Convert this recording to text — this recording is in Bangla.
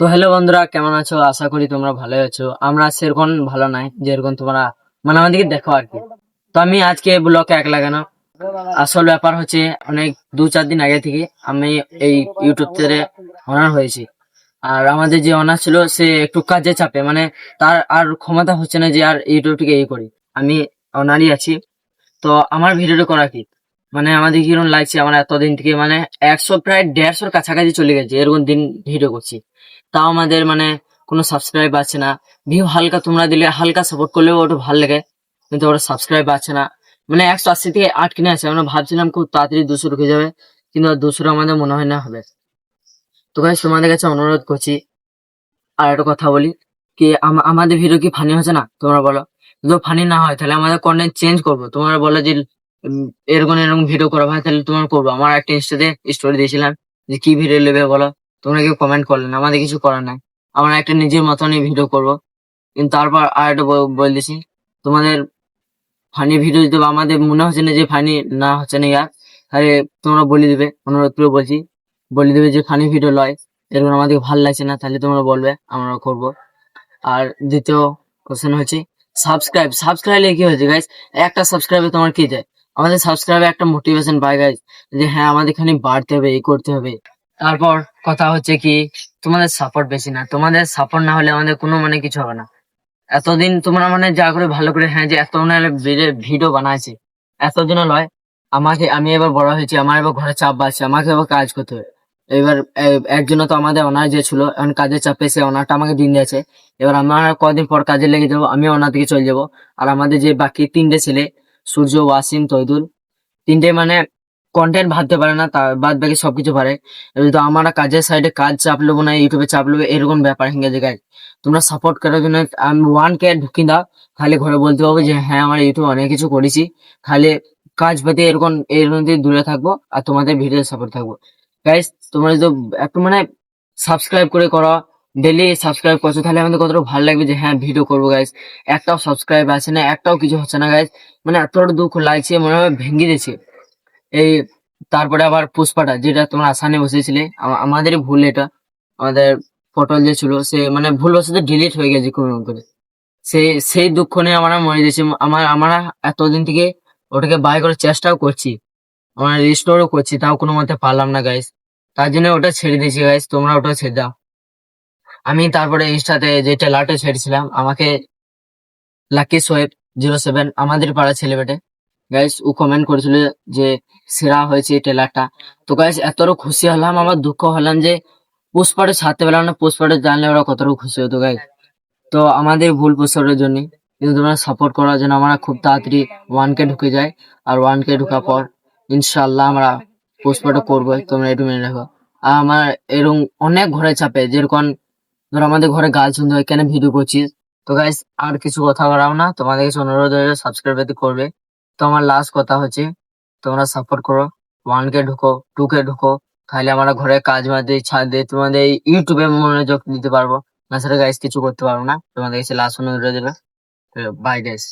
তো হ্যালো বন্ধুরা, কেমন আছো? আশা করি তোমরা ভালো আছো। আমরা সেরকম ভালো নাই, যেরকম তোমরা মানে আমাদেরকে দেখো আর কি। তো আমি আজকে ব্লকে এক লাগানো আসল ব্যাপার হচ্ছে, অনেক দু চার দিন আগে থেকে আমি এই ইউটিউব থেকে অনার হয়েছি। আর আমাদের যে অনার ছিল, সে একটু কাজে চাপে মানে তার আর ক্ষমতা হচ্ছে না যে আর ইউটিউব থেকে এই করি। আমি অনারই আছি। তো আমার ভিডিওটা করা কি। মানে আমাদের কীরকম লাগছে, আমরা এতদিন থেকে মানে একশো, প্রায় দেড়শোর কাছাকাছি চলে গেছে, এরকম দিন ভিডিও করছি। তাও আমাদের মানে কোনো সাবস্ক্রাইব আছে না। ভিউ হালকা তোমরা দিলে, হালকা সাপোর্ট করলেও ওটা ভালো লাগে। কিন্তু ওটা সাবস্ক্রাইব আছে না। মানে একশো আশি থেকে আটকে আছে, আমরা ভাবছিলাম খুব তাড়াতাড়ি দুশো ঢুকে যাবে, কিন্তু আর দুশো আমাদের মনে হয় না হবে। তো ভাই তোমাদের কাছে অনুরোধ করছি, আর একটা কথা বলি, কি আম- আমাদের ভিডিও কি ফানি হচ্ছে না? তোমরা বলো। যদি ফানি না হয়, তাহলে আমাদের কন্টেন্ট চেঞ্জ করব। তোমরা বলো যে এরকম এরকম ভিডিও করা। ভাই, তাহলে তোমার করব। আমার একটা ইনস্টাতে স্টোরি দিয়েছিলাম যে, কি ভিডিও নেবে বলো? তোমরা কেউ কমেন্ট করলে না, আমাদের কিছু করার নাই। আমরা একটা নিজের মতনই ভিডিও করব। কিন্তু তারপর আর একটা বলে দিছি, তোমাদের ফানি ভিডিও যদি আমাদের মনে হচ্ছে না যে ফানি না হচ্ছে না ইয়ার। তাহলে তোমরা বলে দিবে, অনুরোধ করে বলছি। বলে দিবে যে ফানি ভিডিও লয়। এরকম আমাদের ভালো লাগছে না, তাহলে তোমরা বলবে, আমরা করব। আর দ্বিতীয় কোশ্চেন হচ্ছে সাবস্ক্রাইব সাবস্ক্রাইবে কি হয়েছে গাইস একটা সাবস্ক্রাইবে তোমার কি যায়? আমাদের সাবস্ক্রাইবে একটা মোটিভেশন পায় গাইস যে হ্যাঁ আমাদের এখানে বাড়তে হবে এই করতে হবে। তারপর কথা হচ্ছে কি, তোমাদের সাপোর্ট বেশি না। তোমাদের সাপোর্ট না হলে আমাদের কোনো মানে কিছু হবে না। এতদিন তোমরা মানে যা করে ভালো করে হ্যাঁ যে এত ভিডিও বানাইছে। এতদিন লয় আমাকে, আমি এবার বড় হয়েছি, আমার এবার ঘরে চাপ বাড়ছে, আমাকে এবার কাজ করতে হবে। এবার, এ- একজন্য তো আমাদের অনার যে ছিল, এখন কাজের চাপে সে অনারটা আমাকে দিন দিয়েছে। এবার আমার কদিন পর কাজে লেগে যাব আমি অনার দিকে চলে যাব। আর আমাদের যে বাকি তিনটে ছেলে সূর্য, ওয়াসিম, তৈদুল। তিনটে মানে কন্টেন্ট ভাবতে পারে না তার বাদ বাকি সবকিছু পারে। তো আমরা কাজের সাইডে কাজ চাপ নেব না ইউটিউবে চাপ নেব এরকম ব্যাপার হিঙ্গে জায়গায় তোমরা সাপোর্ট করার জন্য আমি ওয়ান কে ঢুকিয়ে দাও, খালি ঘরে বলতে পারব যে হ্যাঁ আমার ইউটিউব অনেক কিছু করেছি। খালি কাজ পেতে এরকম এরকম দিয়ে দূরে থাকব আর তোমাদের ভিডিও সাপোর্ট থাকব। গাইস তোমরা যদি একটু মানে সাবস্ক্রাইব করে করো ডেলি সাবস্ক্রাইব করছ, তাহলে আমাদের কতটা ভালো লাগবে যে হ্যাঁ ভিডিও করব গাইস একটাও সাবস্ক্রাইব আছে না, একটাও কিছু হচ্ছে না গাইস মানে এতটা দুঃখ লাগছে, মনে হয় ভেঙে দিয়েছে। এই তারপরে আবার পুষ্পাটা, যেটা তোমরা আসানে বসেছিলে, আমা- আমাদেরই ভুল এটা। আমাদের পটল যে ছিল, সে মানে ভুল বসে ডিলিট হয়ে গেছে কোনো করে সেই সেই দুঃখ নিয়ে আমরা মরে গেছি। আমার আমরা এতদিন থেকে ওটাকে বাই করার চেষ্টাও করছি। আমরা রিস্টোরও করছি, তাও কোনো মতে পারলাম না গাইস তার জন্য ওটা ছেড়ে দিয়েছি গাইস তোমরা ওটা ছেড়ে দাও। আমি তারপরে ইনস্টাতে যে টেলারটা ছেড়েছিলাম, আমাকে লাকি সোয়েব জিরো সেভেন আমাদের পাড়া ছেলে বেটে গাইস ও কমেন্ট করেছিল যে, সেরা হয়েছে টেলারটা তো গাইস এতটা খুশি হলাম, আমার দুঃখ হলাম যে, পুষ্পাটা ছাড়তে পেলাম না, পুষ্পাটা জানলে ওরা কতটা খুশি হতো গাইস তো আমাদের ভুল পুষ্পাটার জন্য কিন্তু তোমরা সাপোর্ট করার জন্য আমরা খুব তাড়াতাড়ি ওয়ান কে ঢুকে যাই, আর ওয়ান কে ঢোকার পর ইনশাল্লাহ আমরা পুষ্পাটা করব, তোমরা একটু মেনে রাখো। আর আমার এরকম অনেক ঘরে চাপে, যেরকম ধর আমাদের ঘরে শুনতে হয়, কেন ভিডিও করছিস? তো গাইস আর কিছু কথা বলাও না। তোমাদের কাছে অনুরোধ সাবস্ক্রাইব করবে। তো আমার লাস্ট কথা হচ্ছে, তোমরা সাপোর্ট করো। ওয়ান কে ঢুকো টু কে ঢুকো, তাহলে আমরা ঘরে কাজ মাঝে ছাদ দিয়ে তোমাদের ইউটিউবে মনোযোগ দিতে পারব। না সেটা গাইস কিছু করতে পারব না। তোমাদের কাছে লাস্ট অনুরোধ দেবে বাই গাইস